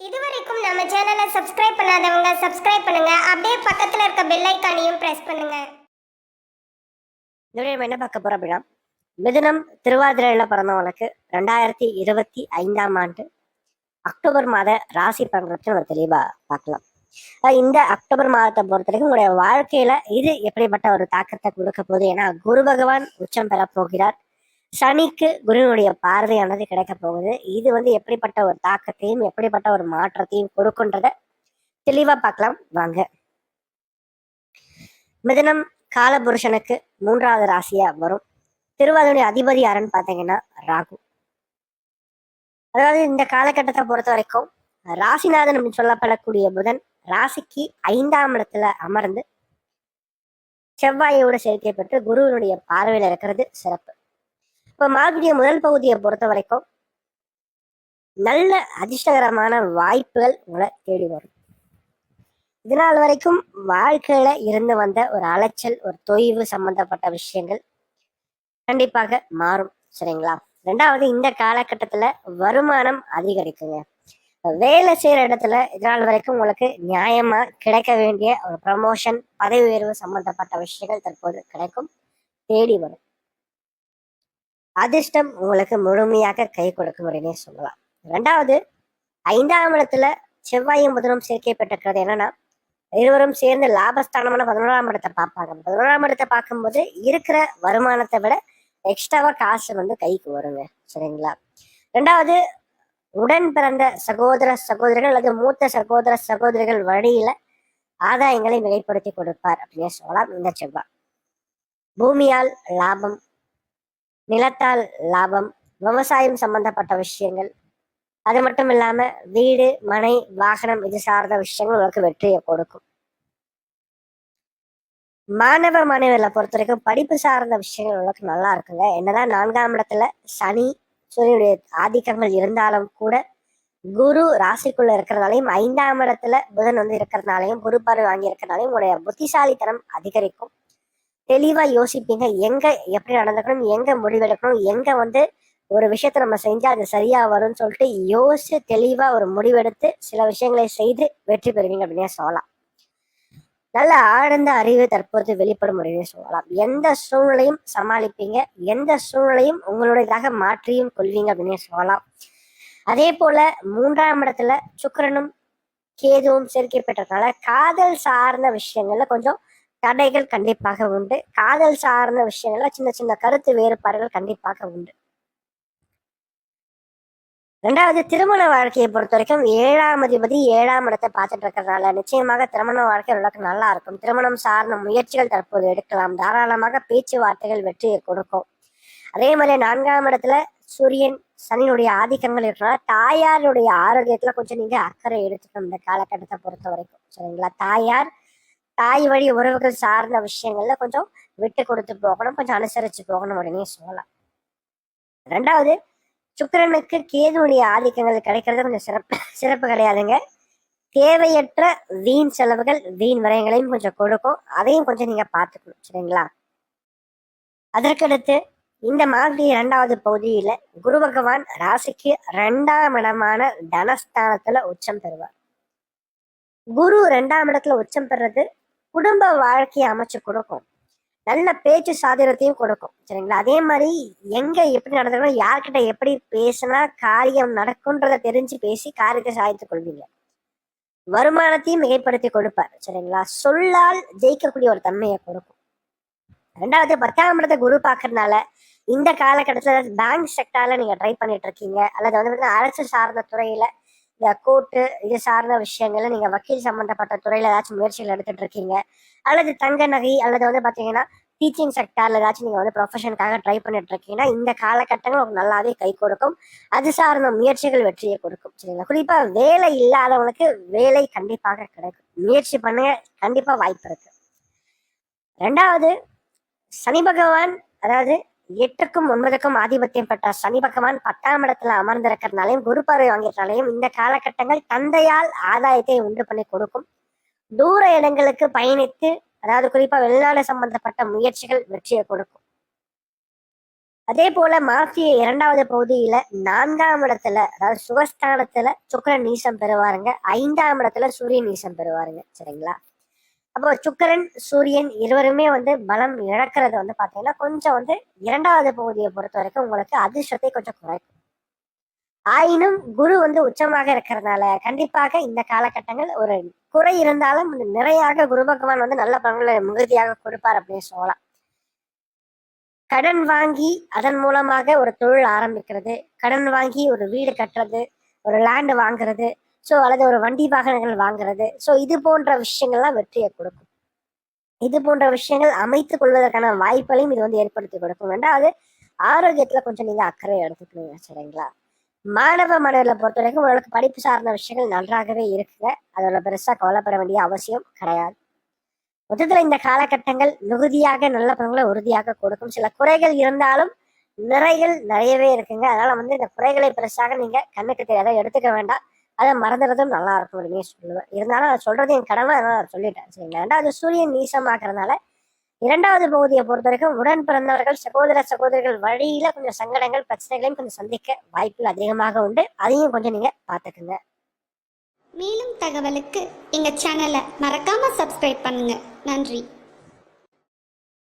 இதுவரைக்கும் நம்ம ஜேனலை சப்ஸ்கிரைப் பண்ணாதவங்க சப்ஸ்கிரைப் பண்ணுங்க. அப்படியே பக்கத்துல இருக்க பெல் ஐக்கானையும் பிரஸ் பண்ணுங்க. இதோட நம்ம என்ன பார்க்க போறோம் அப்படின்னா மிதுனம் திருவாதிரையில பிறந்தவங்களுக்கு ரெண்டாயிரத்தி இருபத்தி ஐந்தாம் ஆண்டு அக்டோபர் மாத ராசி பலன்களை பற்றி நம்ம தெளிவா பார்க்கலாம். இந்த அக்டோபர் மாதத்தை பொறுத்த வரைக்கும் உங்களுடைய வாழ்க்கையில இது எப்படிப்பட்ட ஒரு தாக்கத்தை கொடுக்க போகுது ஏன்னா குரு பகவான் உச்சம் பெற போகிறார். சனிக்கு குருவினுடைய பார்வையானது கிடைக்க போகுது. இது வந்து எப்படிப்பட்ட ஒரு தாக்கத்தையும் எப்படிப்பட்ட ஒரு மாற்றத்தையும் கொடுக்குன்றத தெளிவா பார்க்கலாம். வாங்க. மிதனம் காலபுருஷனுக்கு மூன்றாவது ராசியா வரும். திருவாதனுடைய அதிபதி யாருன்னு பார்த்தீங்கன்னா ராகு. அதாவது இந்த காலகட்டத்தை பொறுத்த வரைக்கும் ராசிநாதன் அப்படின்னு சொல்லப்படக்கூடிய புதன் ராசிக்கு ஐந்தாம் இடத்துல அமர்ந்து செவ்வாயோட சேர்க்கை பெற்று குருவினுடைய பார்வையில் இருக்கிறது சிறப்பு. இப்போ மார்கழிய முதல் பகுதியை பொறுத்த வரைக்கும் நல்ல அதிர்ஷ்டகரமான வாய்ப்புகள் உங்களை தேடி வரும். இதனால் வரைக்கும் வாழ்க்கையில இருந்து வந்த ஒரு அலைச்சல் ஒரு தொய்வு சம்பந்தப்பட்ட விஷயங்கள் கண்டிப்பாக மாறும் சரிங்களா? ரெண்டாவது இந்த காலகட்டத்துல வருமானம் அதிகரிக்குங்க. வேலை செய்யற இடத்துல இதனால் வரைக்கும் உங்களுக்கு நியாயமா கிடைக்க வேண்டிய ஒரு ப்ரமோஷன் பதவி உயர்வு சம்பந்தப்பட்ட விஷயங்கள் தற்போது கிடைக்கும் தேடி வரும். அதிர்ஷ்டம் உங்களுக்கு முழுமையாக கை கொடுக்கும் அப்படின்னே சொல்லலாம். ரெண்டாவது ஐந்தாம் இடத்துல செவ்வாயும் புதனும் சேர்க்கை பெற்றிருக்கிறது என்னன்னா இருவரும் சேர்ந்து லாபஸ்தானமான பதினோராம் இடத்தை பார்ப்பாங்க. பதினோராம் இடத்தை பார்க்கும்போது இருக்கிற வருமானத்தை விட எக்ஸ்ட்ராவா காசு வந்து கைக்கு வருங்க. சரிங்களா? ரெண்டாவது உடன் பிறந்த சகோதர சகோதரிகள் அல்லது மூத்த சகோதர சகோதரிகள் வழியில ஆதாயங்களை மிகைப்படுத்தி கொடுப்பார் அப்படின்னு சொல்லலாம் இந்த செவ்வாய். பூமியால் லாபம் நிலத்தால் லாபம் விவசாயம் சம்பந்தப்பட்ட விஷயங்கள். அது மட்டும் இல்லாம வீடு மனை வாகனம் இது சார்ந்த விஷயங்கள் உங்களுக்கு வெற்றியை கொடுக்கும். மாணவ மாணவர்களை பொறுத்த வரைக்கும் படிப்பு சார்ந்த விஷயங்கள் உங்களுக்கு நல்லா இருக்குங்க. என்னதான் நான்காம் இடத்துல சனி சூரியனுடைய ஆதிக்கங்கள் இருந்தாலும் கூட குரு ராசிக்குள்ள இருக்கிறதாலையும் ஐந்தாம் இடத்துல புதன் வந்து இருக்கிறதுனாலையும் குரு பார்வை வாங்கி இருக்கிறதுனாலையும் உங்களுடைய புத்திசாலித்தனம் அதிகரிக்கும். தெளிவா யோசிப்பீங்க. எங்க எப்படி நடந்துக்கணும் எங்க முடிவெடுக்கணும் எங்க வந்து ஒரு விஷயத்த நம்ம செஞ்சா அது சரியா வரும்னு சொல்லிட்டு யோசிச்சு தெளிவா ஒரு முடிவெடுத்து சில விஷயங்களை செய்து வெற்றி பெறுவீங்க அப்படின்னே சொல்லலாம். நல்ல ஆழ்ந்த அறிவு தற்போது வெளிப்படும் அப்படின்னு சொல்லலாம். எந்த சூழ்நிலையும் சமாளிப்பீங்க. எந்த சூழ்நிலையும் உங்களுடையதாக மாற்றியும் கொள்வீங்க அப்படின்னு சொல்லலாம். அதே போல மூன்றாம் இடத்துல சுக்கரனும் கேதுவும் சேர்க்கை பெற்றதுனால காதல் சார்ந்த விஷயங்கள்ல கொஞ்சம் தடைகள் கண்டிப்பாக உண்டு. காதல் சார்ந்த விஷயங்கள்ல சின்ன சின்ன கருத்து வேறுபாடுகள் கண்டிப்பாக உண்டு. ரெண்டாவது திருமண வாழ்க்கையை பொறுத்த வரைக்கும் ஏழாம் அதிபதி ஏழாம் இடத்தை பார்த்துட்டு இருக்கிறதுனால நிச்சயமாக திருமண வாழ்க்கை ஓரளவுக்கு நல்லா இருக்கும். திருமணம் சார்ந்த முயற்சிகள் தற்போது எடுக்கலாம். தாராளமாக பேச்சுவார்த்தைகள் வெற்றியை கொடுக்கும். அதே மாதிரி நான்காம் இடத்துல சூரியன் சனியினுடைய ஆதிக்கங்கள் இருக்கிறனால தாயாருடைய ஆரோக்கியத்துல கொஞ்சம் நீங்க அக்கறை எடுத்துக்கணும் இந்த காலகட்டத்தை பொறுத்த வரைக்கும் சரிங்களா? தாயார் தாய் வழி உறவுகள் சார்ந்த விஷயங்கள்ல கொஞ்சம் விட்டு கொடுத்து போகணும் கொஞ்சம் அனுசரிச்சு போகணும் அப்படின்னு சொல்லலாம். ரெண்டாவது சுக்கரனுக்கு கேதுனுடைய ஆதிக்கங்கள் கிடைக்கிறது கொஞ்சம் சிறப்பு சிறப்பு கிடையாதுங்க. தேவையற்ற வீண் செலவுகள் வீண் விரயங்களையும் கொஞ்சம் கொடுக்கும். அதையும் கொஞ்சம் நீங்க பார்த்துக்கணும் சரிங்களா? அதற்கடுத்து இந்த மாதிரி இரண்டாவது பகுதியில குரு பகவான் ராசிக்கு ரெண்டாம் இடமான தனஸ்தானத்துல உச்சம் பெறுவார். குரு ரெண்டாம் இடத்துல உச்சம் பெறுறது குடும்ப வாழ்க்கையை அமைச்சு கொடுக்கும். நல்ல பேச்சு சாதனத்தையும் கொடுக்கும். சரிங்களா? அதே மாதிரி எங்க எப்படி நடந்துக்கணும் யார்கிட்ட எப்படி பேசினா காரியம் நடக்கும்ன்றத தெரிஞ்சு பேசி காரியத்தை சாதித்துக் கொள்வீங்க. வருமானத்தையும் மிகைப்படுத்தி கொடுப்பார். சரிங்களா? சொல்லால் ஜெயிக்கக்கூடிய ஒரு தன்மையை கொடுக்கும். ரெண்டாவது பத்தாம் இடத்தை குரு பார்க்கறதுனால இந்த காலகட்டத்தில் பேங்க் செக்டாரில் நீங்க ட்ரை பண்ணிட்டு இருக்கீங்க. அல்லது வந்து அரசு சார்ந்த துறையில இந்த கோர்ட்டு இது சார்ந்த விஷயங்கள்ல நீங்க வக்கீல் சம்பந்தப்பட்ட துறையில ஏதாச்சும் முயற்சிகள் எடுத்துட்டு இருக்கீங்க அல்லது தங்க நகை அல்லது வந்து பாத்தீங்கன்னா டீச்சிங் செக்டார்ல ஏதாச்சும் நீங்க வந்து ப்ரொஃபஷனுக்காக ட்ரை பண்ணிட்டு இருக்கீங்கன்னா இந்த காலகட்டங்கள் உங்களுக்கு நல்லாவே கை கொடுக்கும். அது சார்ந்த முயற்சிகள் வெற்றியை கொடுக்கும். சரிங்களா? குறிப்பா வேலை இல்லாதவங்களுக்கு வேலை கண்டிப்பாக கிடைக்கும். முயற்சி பண்ணுங்க கண்டிப்பா வாய்ப்பு இருக்கு. ரெண்டாவது சனி பகவான் அதாவது எட்டுக்கும் ஒன்பதுக்கும் ஆதிபத்தியம் பெற்ற சனி பகவான் பத்தாம் இடத்துல அமர்ந்திருக்கிறதுனாலையும் குரு பார்வை வாங்கியிருந்தாலையும் இந்த காலகட்டங்கள் தந்தையால் ஆதாயத்தை உண்டு பண்ணி கொடுக்கும். தூர இடங்களுக்கு பயணித்து அதாவது குறிப்பா வெளிநாடு சம்பந்தப்பட்ட முயற்சிகள் வெற்றியை கொடுக்கும். அதே போல மாசிய இரண்டாவது பகுதியில நான்காம் இடத்துல அதாவது சுகஸ்தானத்துல சுக்கிரன் நீசம் பெறுவாருங்க. ஐந்தாம் இடத்துல சூரிய நீசம் பெறுவாருங்க. சரிங்களா? அப்போ சுக்கரன் சூரியன் இருவருமே வந்து பலம் இழக்கிறது வந்து பார்த்தீங்கன்னா கொஞ்சம் வந்து இரண்டாவது பகுதியை பொறுத்த வரைக்கும் உங்களுக்கு அதிர்ஷ்டத்தை கொஞ்சம் குறைக்கும். ஆயினும் குரு வந்து உச்சமாக இருக்கிறதுனால கண்டிப்பாக இந்த காலகட்டங்கள் ஒரு குறை இருந்தாலும் நிறையாக குரு பகவான் வந்து நல்ல பலன்களை மிகுதியாக கொடுப்பார் அப்படின்னு சொல்லலாம். கடன் வாங்கி அதன் மூலமாக ஒரு தொழில் ஆரம்பிக்கிறது கடன் வாங்கி ஒரு வீடு கட்டுறது ஒரு லேண்டு வாங்குறது ஸோ அல்லது ஒரு வண்டி வாகனங்கள் வாங்குறது. ஸோ இது போன்ற விஷயங்கள்லாம் வெற்றியை கொடுக்கும். இது போன்ற விஷயங்கள் அமைத்துக் கொள்வதற்கான வாய்ப்புகளையும் இது வந்து ஏற்படுத்தி கொடுக்கும். ரெண்டாவது ஆரோக்கியத்துல கொஞ்சம் நீங்க அக்கறை எடுத்துக்கணுங்க சரிங்களா? மாணவ மாணவர்களை பொறுத்த வரைக்கும் உங்களுக்கு படிப்பு சார்ந்த விஷயங்கள் நன்றாகவே இருக்குங்க. அதோட பெருசா கவலைப்பட வேண்டிய அவசியம் கிடையாது. மொத்தத்துல இந்த காலகட்டங்கள் மிகுதியாக நல்ல பலன்களை உறுதியாக கொடுக்கும். சில குறைகள் இருந்தாலும் நிறைகள் நிறையவே இருக்குங்க. அதனால வந்து இந்த குறைகளை பெருசாக நீங்க கண்ணுக்கு தெரியாத எடுத்துக்க வேண்டாம். அதை மறந்துறதும் நல்லா இருக்கும் அப்படின்னு சொல்லுவேன். இருந்தாலும் அதை சொல்றது என் கடமை அதனால நான் சொல்லிட்டேன் சரிங்களா ரெண்டாவது சூரியன் நீசமாக்குறதுனால இரண்டாவது பகுதியை பொறுத்த வரைக்கும் உடன் பிறந்தவர்கள் சகோதர சகோதரிகள் வழியில கொஞ்சம் சங்கடங்கள் பிரச்சனைகளையும் கொஞ்சம் சந்திக்க வாய்ப்புகள் அதிகமாக உண்டு. அதையும் கொஞ்சம் நீங்க பாத்துக்குங்க மேலும் தகவலுக்கு எங்கள் சேனலை மறக்காமல் சப்ஸ்கிரைப் பண்ணுங்கள் நன்றி.